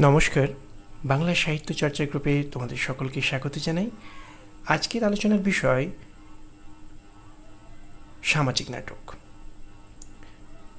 নমস্কার। বাংলা সাহিত্য চর্চা গ্রুপে তোমাদের সকলকে স্বাগত জানাই। আজকের আলোচনার বিষয় সামাজিক নাটক।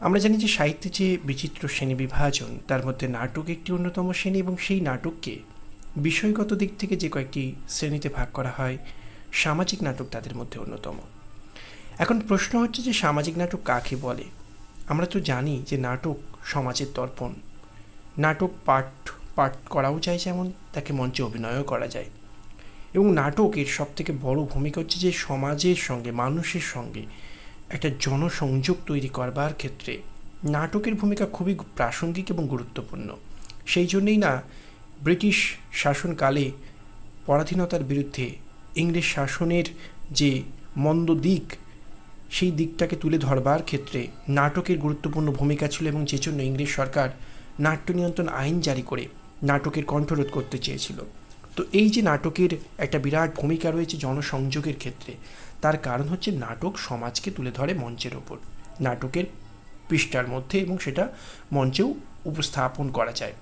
আমরা জানি যে সাহিত্যে যে বিচিত্র শ্রেণি বিভাজন, তার মধ্যে নাটক একটি অন্যতম শ্রেণি এবং সেই নাটককে বিষয়গত দিক থেকে যে কয়েকটি শ্রেণীতে ভাগ করা হয়, সামাজিক নাটক তাদের মধ্যে অন্যতম। এখন প্রশ্ন হচ্ছে যে সামাজিক নাটক কাকে বলে? আমরা তো জানি যে নাটক সমাজের দর্পণ নাটক পাঠ পাঠ করাও যায় যেমন, তাকে মঞ্চে অভিনয়ও করা যায়। এবং নাটকের সব থেকে বড় ভূমিকা হচ্ছে যে সমাজের সঙ্গে, মানুষের সঙ্গে একটা জনসংযোগ তৈরি করবার ক্ষেত্রে নাটকের ভূমিকা খুবই প্রাসঙ্গিক এবং গুরুত্বপূর্ণ। সেই জন্যেই না, ব্রিটিশ শাসনকালে পরাধীনতার বিরুদ্ধে ইংরেজ শাসনের যে মন্দ দিক, সেই দিকটাকে তুলে ধরবার ক্ষেত্রে নাটকের গুরুত্বপূর্ণ ভূমিকা ছিল এবং যে জন্য ইংরেজ সরকার নাট্য নিয়ন্ত্রণ আইন জারি করে নাটকের কণ্ঠরোধ করতে চেয়েছিল। তো এই যে নাটকের একটা বিরাট ভূমিকা রয়েছে জনসংযোগের ক্ষেত্রে, তার কারণ হচ্ছে নাটক সমাজকে তুলে ধরে মঞ্চের ওপর। নাটকের পৃষ্ঠার মধ্যে এবং সেটা মঞ্চেও উপস্থাপন করা যায়।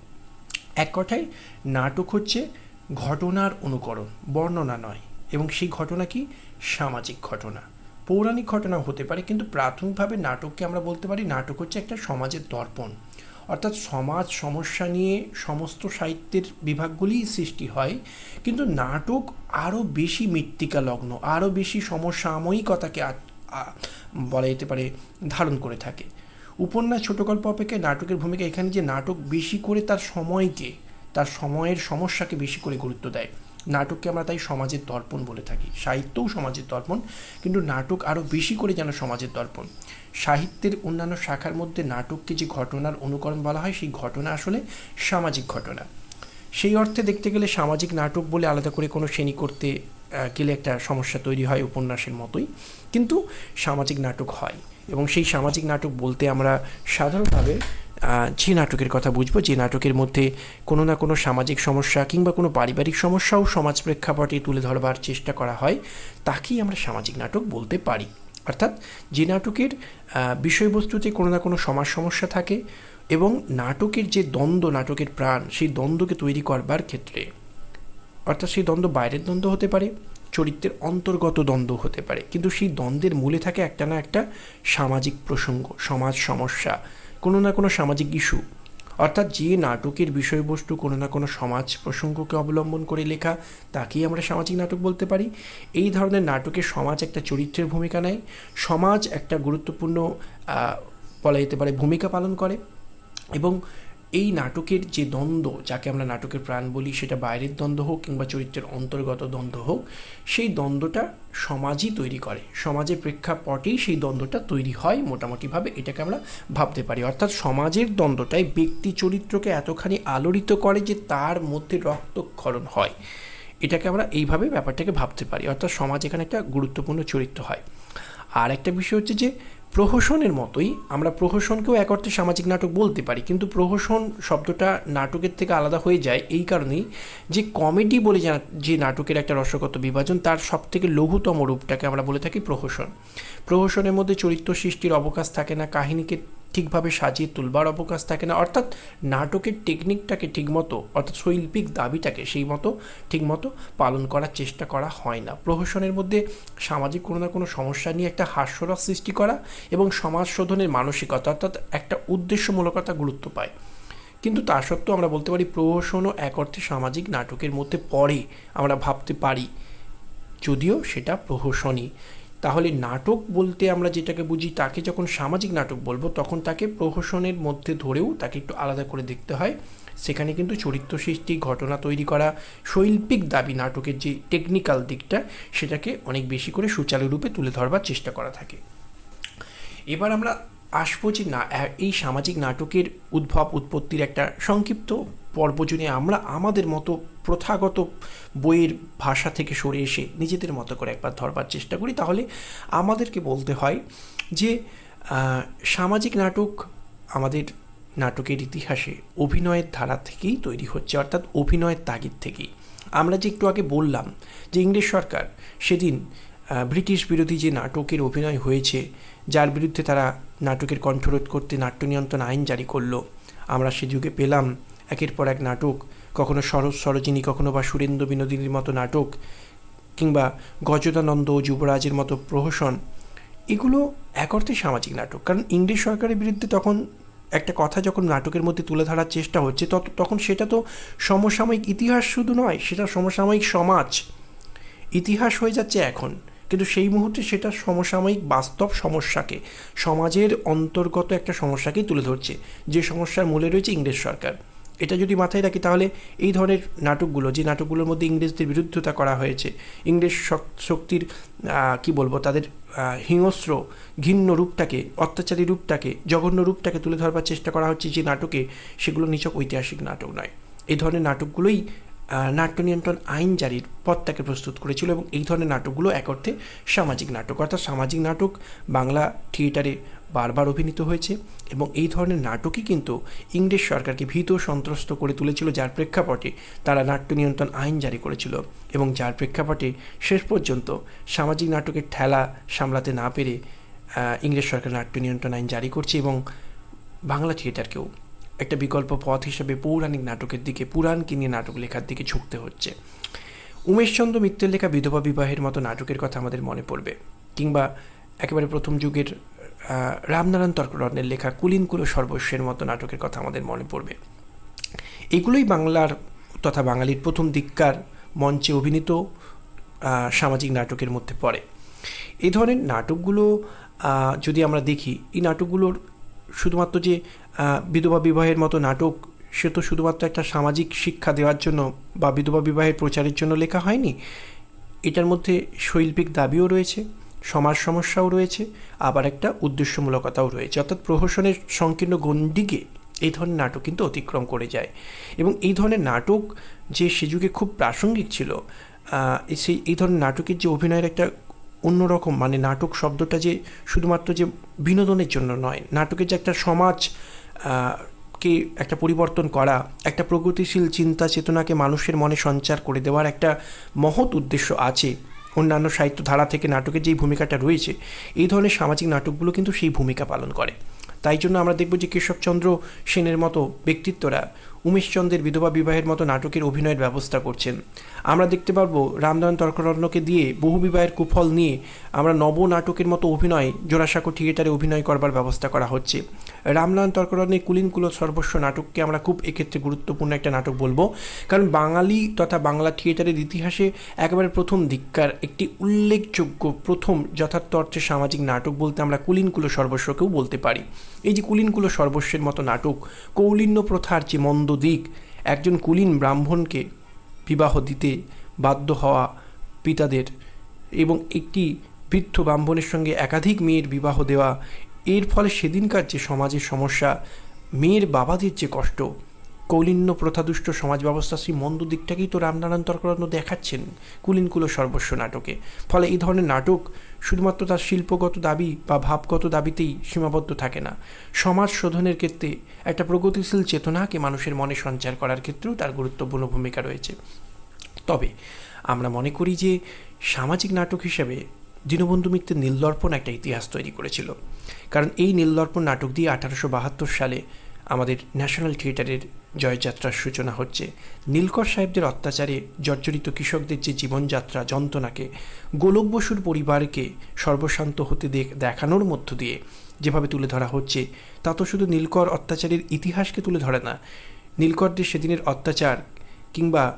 এক কথায়, নাটক হচ্ছে ঘটনার অনুকরণ, বর্ণনা নয় এবং সেই ঘটনা কি? সামাজিক ঘটনা। পৌরাণিক ঘটনা হতে পারে, কিন্তু প্রাথমিকভাবে নাটককে আমরা বলতে পারি নাটক হচ্ছে একটা সমাজের দর্পণ। অর্থাৎ সমাজ সমস্যা নিয়ে সমস্ত সাহিত্যের বিভাগগুলিই সৃষ্টি হয়। কিন্তু নাটক আরও বেশি মৃত্তিকা লগ্ন আরও বেশি সমসাময়িকতাকে বলা যেতে পারে, ধারণ করে থাকে। উপন্যাস ছোট গল্প অপেক্ষায় নাটকের ভূমিকা এখানে যে নাটক বেশি করে তার সময়কে, তার সময়ের সমস্যাকে বেশি করে গুরুত্ব দেয়। নাটককে আমরা তাই সমাজের দর্পণ বলে থাকি। সাহিত্যও সমাজের দর্পণ, কিন্তু নাটক আরও বেশি করে যেন সমাজের দর্পণ। সাহিত্যের অন্যান্য শাখার মধ্যে নাটককে যে ঘটনার অনুকরণ বলা হয়, সেই ঘটনা আসলে সামাজিক ঘটনা। সেই অর্থে দেখতে গেলে সামাজিক নাটক বলে আলাদা করে কোনো শ্রেণি করতে গেলে একটা সমস্যা তৈরি হয় উপন্যাসের মতোই। কিন্তু সামাজিক নাটক হয় এবং সেই সামাজিক নাটক বলতে আমরা সাধারণভাবে যে নাটকের কথা বুঝব, যে নাটকের মধ্যে কোনো না কোনো সামাজিক সমস্যা কিংবা কোনো পারিবারিক সমস্যাও সমাজ প্রেক্ষাপটে তুলে ধরবার চেষ্টা করা হয়, তাকেই আমরা সামাজিক নাটক বলতে পারি। অর্থাৎ যে নাটকের বিষয়বস্তুতে কোনো না কোনো সমাজ সমস্যা থাকে এবং নাটকের যে দ্বন্দ্ব, নাটকের প্রাণ, সেই দ্বন্দ্বকে তৈরি করবার ক্ষেত্রে, অর্থাৎ সেই দ্বন্দ্ব বাইরের দ্বন্দ্ব হতে পারে, চরিত্রের অন্তর্গত দ্বন্দ্ব হতে পারে। কিন্তু সেই দ্বন্দ্বের মূলে থাকে একটা না একটা সামাজিক প্রসঙ্গ, সমাজ সমস্যা। কোনো না কোনো সামাজিক ইস্যু। অর্থাৎ যে নাটকের বিষয়বস্তু কোনো না কোনো সমাজ প্রসঙ্গকে অবলম্বন করে লেখা, তাকেই আমরা সামাজিক নাটক বলতে পারি। এই ধরনের নাটকে সমাজ একটা চরিত্রের ভূমিকা নেয়। সমাজ একটা গুরুত্বপূর্ণ বলা যেতে পারে ভূমিকা পালন করে। এবং এই নাটকের যে দ্বন্দ্ব, যাকে আমরা নাটকের প্রাণ বলি, সেটা বাইরের দ্বন্দ্ব হোক কিংবা চরিত্রের অন্তর্গত দ্বন্দ্ব হোক, সেই দ্বন্দ্বটা সমাজই তৈরি করে। সমাজের প্রেক্ষাপটেই সেই দ্বন্দ্বটা তৈরি হয় মোটামুটিভাবে, এটাকে আমরা ভাবতে পারি। অর্থাৎ সমাজের দ্বন্দ্বটাই ব্যক্তি চরিত্রকে এতখানি আলোড়িত করে যে তার মধ্যে রক্তক্ষরণ হয়। এটাকে আমরা এইভাবে ব্যাপারটাকে ভাবতে পারি। অর্থাৎ সমাজ এখানে একটা গুরুত্বপূর্ণ চরিত্র হয়। আর একটা বিষয় হচ্ছে যে প্রহসনের মতোই আমরা প্রহসনকেও এক অর্থে সামাজিক নাটক বলতে পারি, কিন্তু প্রহসন শব্দটা নাটকের থেকে আলাদা হয়ে যায় এই কারণেই যে কমেডি বলে যা- নাটকের একটা রসগত বিভাজন, তার সব থেকে লঘুতম রূপটাকে আমরা বলে থাকি প্রহসন। প্রহসনের মধ্যে চরিত্র সৃষ্টির অবকাশ থাকে না, কাহিনীকে ঠিকভাবে সাজিয়ে তুলবার অবকাশ থাকে না। অর্থাৎ নাটকের টেকনিকটাকে ঠিকমতো, অর্থাৎ শৈল্পিক দাবিটাকে সেই মতো ঠিকমতো পালন করার চেষ্টা করা হয় না। প্রহসনের মধ্যে সামাজিক কোনো না কোনো সমস্যা নিয়ে একটা হাস্যরস সৃষ্টি করা এবং সমাজ শোধনের মানসিকতা, অর্থাৎ একটা উদ্দেশ্যমূলকতা গুরুত্ব পায়। কিন্তু তা সত্ত্বেও আমরা বলতে পারি প্রহসনও এক অর্থে সামাজিক নাটকের মধ্যে পড়ে, আমরা ভাবতে পারি। যদিও সেটা প্রহসনই। তাহলে নাটক বলতে আমরা যেটাকে বুঝি, তাকে যখন সামাজিক নাটক বলব, তখন তাকে প্রহসনের মধ্যে ধরেও তাকে একটু আলাদা করে দেখতে হয়। সেখানে কিন্তু চরিত্র সৃষ্টি ঘটনা তৈরি করা, শৈল্পিক দাবি নাটকের যে টেকনিক্যাল দিকটা, সেটাকে অনেক বেশি করে সুচারুরূপে তুলে ধরবার চেষ্টা করা থাকে। এবার আমরা আসব যে না এই সামাজিক নাটকের উদ্ভব, উৎপত্তির একটা সংক্ষিপ্ত পর্ব জুড়ে আমরা আমাদের মতো প্রথাগত বইয়ের ভাষা থেকে সরে এসে নিজেদের মতো করে একবার ধরবার চেষ্টা করি। তাহলে আমাদেরকে বলতে হয় যে সামাজিক নাটক আমাদের নাটকের ইতিহাসে অভিনয়ের ধারা থেকেই তৈরি হচ্ছে, অর্থাৎ অভিনয়ের তাগিদ থেকেই। আমরা যে একটু আগে বললাম যে ইংরেজ সরকার সেদিন ব্রিটিশ বিরোধী যে নাটকের অভিনয় হয়েছে, যার বিরুদ্ধে তারা নাটকের কণ্ঠরোধ করতে নাট্য নিয়ন্ত্রণ আইন জারি করল, আমরা সে যুগে পেলাম। একের পর এক নাটক, কখনো সরস সরোজিনী, কখনো বা সুরেন্দ্র বিনোদিনীর মতো নাটক, কিংবা গজদানন্দ ও যুবরাজের মতো প্রহসন, এগুলো এক অর্থে সামাজিক নাটক। কারণ ইংরেজ সরকারের বিরুদ্ধে তখন একটা কথা যখন নাটকের মধ্যে তুলে ধরার চেষ্টা হচ্ছে, তত, তখন সেটা তো সমসাময়িক ইতিহাস শুধু নয়, সেটা সমসাময়িক সমাজ। ইতিহাস হয়ে যাচ্ছে এখন, কিন্তু সেই মুহূর্তে সেটা সমসাময়িক বাস্তব সমস্যাকে, সমাজের অন্তর্গত একটা সমস্যাকেই তুলে ধরছে, যে সমস্যার মূলে রয়েছে ইংরেজ সরকার। এটা যদি মাথায় রাখি, তাহলে এই ধরনের নাটকগুলো, যে নাটকগুলোর মধ্যে ইংরেজদের বিরুদ্ধতা করা হয়েছে, ইংরেজ শক- শক্তির কি বলব, তাদের হিংস্র, ঘিন্ন রূপটাকে, অত্যাচারী রূপটাকে, জঘন্য রূপটাকে তুলে ধরবার চেষ্টা করা হচ্ছে, যে নাটকে সেগুলো নিচক ঐতিহাসিক নাটক নয়। এই ধরনের নাটকগুলোই নাট্য নিয়ন্ত্রণ আইন জারির পথটাকে প্রস্তুত করেছিল এবং এই ধরনের নাটকগুলো এক অর্থে সামাজিক নাটক। অর্থাৎ সামাজিক নাটক বাংলা থিয়েটারে বারবার অভিনীত হয়েছে এবং এই ধরনের নাটকই কিন্তু ইংরেজ সরকারকে ভীত সন্ত্রস্ত করে তুলেছিল, যার প্রেক্ষাপটে তারা নাট্য নিয়ন্ত্রণ আইন জারি করেছিল এবং যার প্রেক্ষাপটে শেষ পর্যন্ত সামাজিক নাটকের ঠেলা সামলাতে না পেরে ইংরেজ সরকার নাট্য নিয়ন্ত্রণ আইন জারি করছে এবং বাংলা থিয়েটারকেও একটা বিকল্প পথ হিসেবে পৌরাণিক নাটকের দিকে পুরাণকে নিয়ে নাটক লেখার দিকে ঝুঁকতে হচ্ছে। উমেশচন্দ্র মিত্রের লেখা বিধবা বিবাহের মতো নাটকের কথা আমাদের মনে পড়বে কিংবা একেবারে প্রথম যুগের রামনারায়ণ তর্করত্নের লেখা কুলিনকুলো সর্বস্বের মতো নাটকের কথা আমাদের মনে পড়বে। এগুলোই বাংলার তথা বাঙালির প্রথম দিককার মঞ্চে অভিনীত সামাজিক নাটকের মধ্যে পড়ে। এই ধরনের নাটকগুলো যদি আমরা দেখি, এই নাটকগুলোর শুধুমাত্র যে বিধবা বিবাহের মতো নাটক, সে তো শুধুমাত্র একটা সামাজিক শিক্ষা দেওয়ার জন্য বা বিধবা বিবাহের প্রচারের জন্য লেখা হয়নি। এটার মধ্যে শৈল্পিক দাবিও রয়েছে। সমাজ সমস্যাও রয়েছে, আবার একটা উদ্দেশ্যমূলকতাও রয়েছে। অর্থাৎ প্রহসনের সংকীর্ণ গণ্ডিকে এই ধরনের নাটক কিন্তু অতিক্রম করে যায়। এবং এই ধরনের নাটক যে সে যুগে খুব প্রাসঙ্গিক ছিল সেই, এই ধরনের নাটকের যে অভিনয়ের একটা অন্যরকম মানে নাটক শব্দটা যে শুধুমাত্র যে বিনোদনের জন্য নয়, নাটকের যে একটা সমাজ কে একটা পরিবর্তন করা, একটা প্রগতিশীল চিন্তা চেতনাকে মানুষের মনে সঞ্চার করে দেওয়ার একটা মহৎ উদ্দেশ্য আছে। অন্যান্য সাহিত্য ধারা থেকে নাটকের যেই ভূমিকাটা রয়েছে, এই ধরনের সামাজিক নাটকগুলো কিন্তু সেই ভূমিকা পালন করে। তাই জন্য আমরা দেখব যে কেশবচন্দ্র সেনের মতো ব্যক্তিত্বরা উমেশচন্দ্রের বিধবা বিবাহের মতো নাটকের অভিনয়ের ব্যবস্থা করছেন। আমরা দেখতে পারব রামনারায়ণ তর্করত্নকে দিয়ে বহু বিবাহের কুফল নিয়ে আমরা নব নাটকের মতো অভিনয়, জোড়াসাঁকো থিয়েটারে অভিনয় করবার ব্যবস্থা করা হচ্ছে। রামনারায়ণ তর্করত্নের কুলিনকুল সর্বস্ব নাটককে আমরা খুব এক্ষেত্রে গুরুত্বপূর্ণ একটা নাটক বলব। কারণ বাঙালি তথা বাংলা থিয়েটারের ইতিহাসে একেবারে প্রথম দিককার, একটি উল্লেখযোগ্য প্রথম যথার্থ অর্থে সামাজিক নাটক বলতে আমরা কুলিনকুল সর্বস্বকেও বলতে পারি। এই যে কুলিনকুল সর্বস্বের মতো নাটক, কৌলিন্য প্রথার যে মন্দ দিক, একজন কুলীন ব্রাহ্মণকে বিবাহ দিতে বাধ্য হওয়া পিতাদের এবং একটি বৃদ্ধ ব্রাহ্মণের সঙ্গে একাধিক মেয়ের বিবাহ দেওয়া। এর ফলে সেদিনকার যে সমাজের সমস্যা, মেয়ের বাবাদের যে কষ্ট কৌলিন্য প্রথাদুষ্ট সমাজ ব্যবস্থা সেই মন্দ দিকটাকেই তো রামনারায়ণ তর্করত্ন দেখাচ্ছেন কুলিনকুলো সর্বস্ব নাটকে। ফলে এই ধরনের নাটক শুধুমাত্র তার শিল্পগত দাবি বা ভাবগত দাবিতেই সীমাবদ্ধ থাকে না। সমাজ শোধনের ক্ষেত্রে একটা প্রগতিশীল চেতনাকে মানুষের মনে সঞ্চার করার ক্ষেত্রেও তার গুরুত্বপূর্ণ ভূমিকা রয়েছে। তবে আমরা মনে করি যে সামাজিক নাটক হিসেবে দীনবন্ধু মিত্রের নীলদর্পণ একটা ইতিহাস তৈরি করেছিল। কারণ এই নীলদর্পণ নাটক দিয়ে আঠারোশো বাহাত্তর সালে আমাদের ন্যাশনাল থিয়েটারের জয়যাত্রার সূচনা হচ্ছে। নীলকর সাহেবদের অত্যাচারে জর্জরিত কৃষকদের যে জীবনযাত্রা যন্ত্রণাকে, গোলক বসুর পরিবারকে সর্বশান্ত হতে দেখানোর মধ্য দিয়ে যেভাবে তুলে ধরা হচ্ছে, তা তো শুধু নীলকর অত্যাচারের ইতিহাসকে তুলে ধরে না। নীলকরদের সেদিনের অত্যাচার কিংবা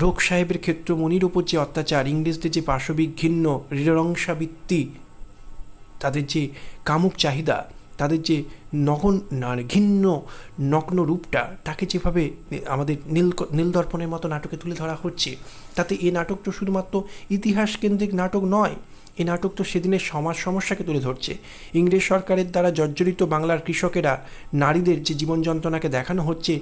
রোগ সাহেবের ক্ষেত্র মনির ওপর যে অত্যাচার, ইংরেজদের যে পাশবিক ঘিন্ন তাদের যে কামুক চাহিদা তাদের যে নার ঘিন্ন, নগ্ন রূপটা, তাকে যেভাবে আমাদের নীল নীলদর্পণের মতো নাটকে তুলে ধরা হচ্ছে, তাতে এ নাটকটা শুধুমাত্র ইতিহাস কেন্দ্রিক নাটক নয় এই নাটক তো সেদিনের সমাজ সমস্যাকে তুলে ধরছে। ইংরেজ সরকারের দ্বারা জর্জরিত বাংলার কৃষকেরা নারীদের যে জীবন যন্ত্রণাকে দেখানো হচ্ছে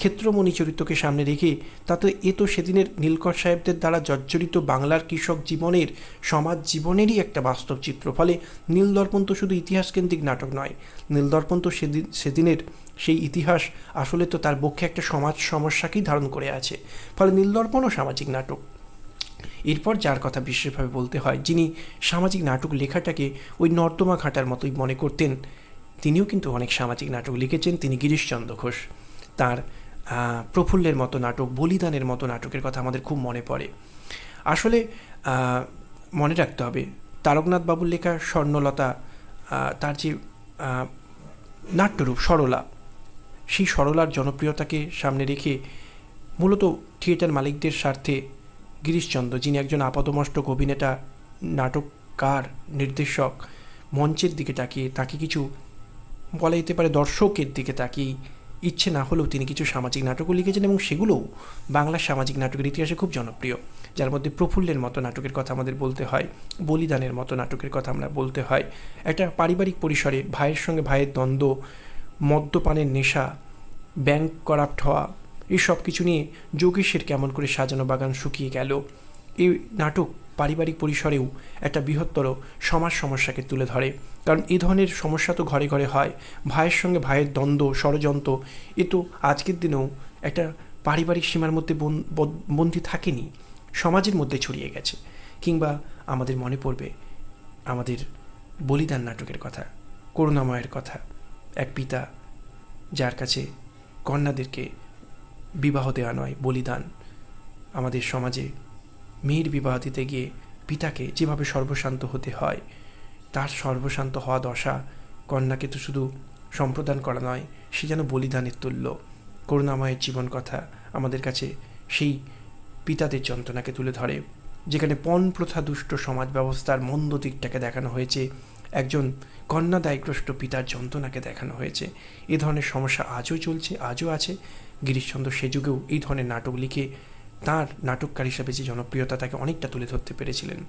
ক্ষেত্রমণি চরিত্রকে সামনে রেখে, তাতে এ তো সেদিনের নীলকর সাহেবদের দ্বারা জর্জরিত বাংলার কৃষক জীবনের, সমাজ জীবনেরই একটা বাস্তব চিত্র। ফলে নীলদর্পণ তো শুধু ইতিহাসকেন্দ্রিক নাটক নয়, নীলদর্পণ তো সেদিন, সেদিনের সেই ইতিহাস আসলে তো তার পক্ষে একটা সমাজ সমস্যাকেই ধারণ করে আছে। ফলে নীলদর্পণও সামাজিক নাটক। এরপর যার কথা বিশেষভাবে বলতে হয়, যিনি সামাজিক নাটক লেখাটাকে ওই নর্দমা ঘাটার মতোই মনে করতেন, তিনিও কিন্তু অনেক সামাজিক নাটক লিখেছেন, তিনি গিরিশচন্দ্র ঘোষ। তার প্রফুল্লের মতো নাটক, বলিদানের মতো নাটকের কথা আমাদের খুব মনে পড়ে। আসলে মনে রাখতে হবে, তারকনাথ বাবুর লেখা স্বর্ণলতা তার যে নাট্যরূপ সরলা, সেই সরলার জনপ্রিয়তাকে সামনে রেখে মূলত থিয়েটার মালিকদের স্বার্থে গিরিশচন্দ্র, যিনি একজন আপাতমস্তক অভিনেতা নাটককার, নির্দেশক, মঞ্চের দিকে তাকিয়ে তাকে কিছু বলা যেতে পারে দর্শকের দিকে তাকিয়ে ইচ্ছে না হলেও তিনি কিছু সামাজিক নাটকও লিখেছেন এবং সেগুলোও বাংলার সামাজিক নাটকের ইতিহাসে খুব জনপ্রিয়। যার মধ্যে প্রফুল্লের মতো নাটকের কথা আমাদের বলতে হয়, বলিদানের মতো নাটকের কথা আমরা বলতে হয়। একটা পারিবারিক পরিসরে ভাইয়ের সঙ্গে ভাইয়ের দ্বন্দ্ব, মদ্যপানের নেশা, ব্যাংক করাপ্ট হওয়া এই সব কিছু নিয়ে যোগেশের কেমন করে সাজানো বাগান শুকিয়ে গেল। এই নাটক পারিবারিক পরিসরেও একটা বৃহত্তর সমাজ সমস্যাকে তুলে ধরে। কারণ এই ধরনের সমস্যা তো ঘরে ঘরে হয়। ভাইয়ের সঙ্গে ভাইয়ের দ্বন্দ্ব, ষড়যন্ত্র, এ তো আজকের দিনেও একটা পারিবারিক সীমার মধ্যে বন্দী থাকেনি। সমাজের মধ্যে ছড়িয়ে গেছে। কিংবা আমাদের মনে পড়বে আমাদের বলিদান নাটকের কথা, করুণাময়ের কথা। এক পিতা যার কাছে কন্যাদেরকে বিবাহ দেওয়া নয় বলিদান আমাদের সমাজে। মেয়ের বিবাহ দিতে গিয়ে পিতাকে যেভাবে সর্বশান্ত হতে হয়, তার সর্বশান্ত হওয়া দশা কন্যাকে তো শুধু সম্প্রদান করা নয়, সে যেন বলিদানের তুল্য। করুণাময়ের জীবন কথা আমাদের কাছে সেই পিতাদের যন্ত্রণাকে তুলে ধরে, যেখানে পণ প্রথা দুষ্ট সমাজ ব্যবস্থার মন্দ দিকটাকে দেখানো হয়েছে, একজন কন্যাদায়গ্রস্ত পিতার যন্ত্রণাকে দেখানো হয়েছে। এ ধরনের সমস্যা আজও চলছে, আজও আছে। গিরিশচন্দ্র সে যুগেও এই ধরনের নাটক লিখে তার নাটককার হিসাবে যে জনপ্রিয়তা, তাকে অনেকটা তুলে ধরতে পেরেছিলেন।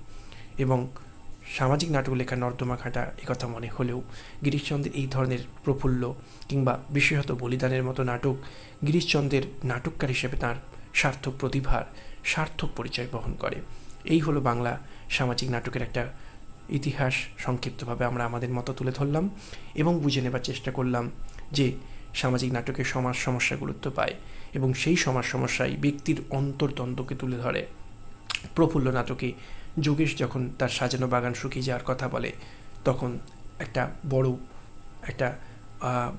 এবং সামাজিক নাটক লেখা নর্দমা ঘাটা একথা মনে হলেও গিরিশচন্দ্রের এই ধরনের প্রফুল্ল কিংবা বিশেষত বলিদানের মতো নাটক গিরিশচন্দ্রের নাটককার হিসেবে তার সার্থক প্রতিভার সার্থক পরিচয় বহন করে। এই হলো বাংলা সামাজিক নাটকের একটা ইতিহাস, সংক্ষিপ্তভাবে আমরা আমাদের মতো তুলে ধরলাম এবং বুঝে নেবার চেষ্টা করলাম যে সামাজিক নাটকের সমাজ সমস্যা গুরুত্ব পায় এবং সেই সমাজ সমস্যায় ব্যক্তির অন্তর্দ্বন্দ্বকে তুলে ধরে। প্রফুল্ল নাটকে যোগেশ যখন তার সাজানো বাগান শুকিয়ে যাওয়ার কথা বলে, তখন একটা বড়, একটা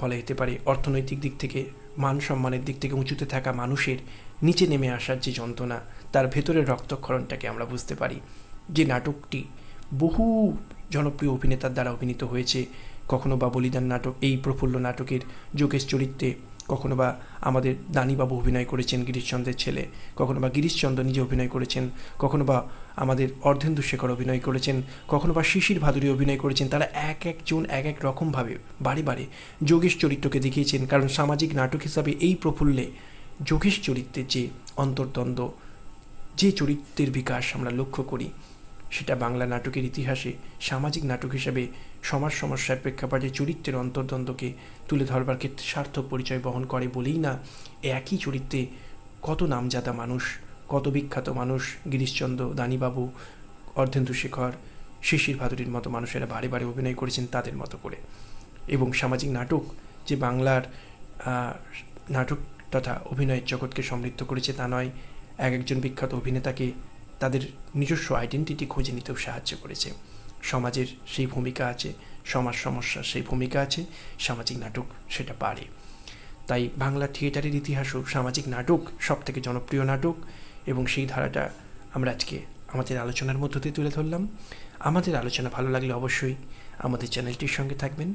বলা যেতে পারে অর্থনৈতিক দিক থেকে, মান সম্মানের দিক থেকে উঁচুতে থাকা মানুষের নিচে নেমে আসার যে যন্ত্রণা, তার ভেতরের রক্তক্ষরণটাকে আমরা বুঝতে পারি। যে নাটকটি বহু জনপ্রিয় অভিনেতার দ্বারা অভিনীত হয়েছে কখনো বা বলিদান নাটক, এই প্রফুল্ল নাটকের যোগেশ চরিত্রে, কখনো বা আমাদের দানিবাবু অভিনয় করেছেন গিরিশচন্দ্রের ছেলে, কখনো বা গিরিশচন্দ্র নিজে অভিনয় করেছেন, কখনো বা আমাদের অর্ধেন্দু শেখর অভিনয় করেছেন, কখনো বা শিশির ভাদুরী অভিনয় করেছেন, তারা এক একজন, এক এক রকমভাবে, বারে বারে যোগেশ চরিত্রকে দেখিয়েছেন। কারণ সামাজিক নাটক হিসাবে এই প্রফুল্লে যোগেশ চরিত্রের যে অন্তর্দ্বন্দ্ব, যে চরিত্রের বিকাশ আমরা লক্ষ্য করি সেটা বাংলা নাটকের ইতিহাসে সামাজিক নাটক হিসেবে সমাজ সমস্যার প্রেক্ষাপটে চরিত্রের অন্তর্দ্বন্দ্বকে তুলে ধরবার ক্ষেত্রে সার্থক পরিচয় বহন করে বলেই না একই চরিত্রে কত নামজাদা মানুষ, কত বিখ্যাত মানুষ, গিরিশচন্দ্র, দানিবাবু, অর্ধেন্দু শেখর, শিশির ভাদুরীর মতো মানুষেরা বারে বারে অভিনয় করেছেন তাদের মতো করে। এবং সামাজিক নাটক যে বাংলার নাটক তথা অভিনয়ের জগৎকে সমৃদ্ধ করেছে তা নয়, এক একজন বিখ্যাত অভিনেতাকে তাদের নিজস্ব আইডেন্টিটি খুঁজে নিতেও সাহায্য করেছে। সমাজের সেই ভূমিকা আছে, সমাজ সমস্যার সেই ভূমিকা আছে, সামাজিক নাটক সেটা পারে। তাই বাংলা থিয়েটারের ইতিহাসও সামাজিক নাটক সব থেকে জনপ্রিয় নাটক এবং সেই ধারাটা আমরা আজকে আমাদের আলোচনার মধ্য দিয়ে তুলে ধরলাম। আমাদের আলোচনা ভালো লাগলে অবশ্যই আমাদের চ্যানেলটির সঙ্গে থাকবেন।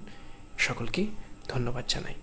সকলকে ধন্যবাদ জানাই।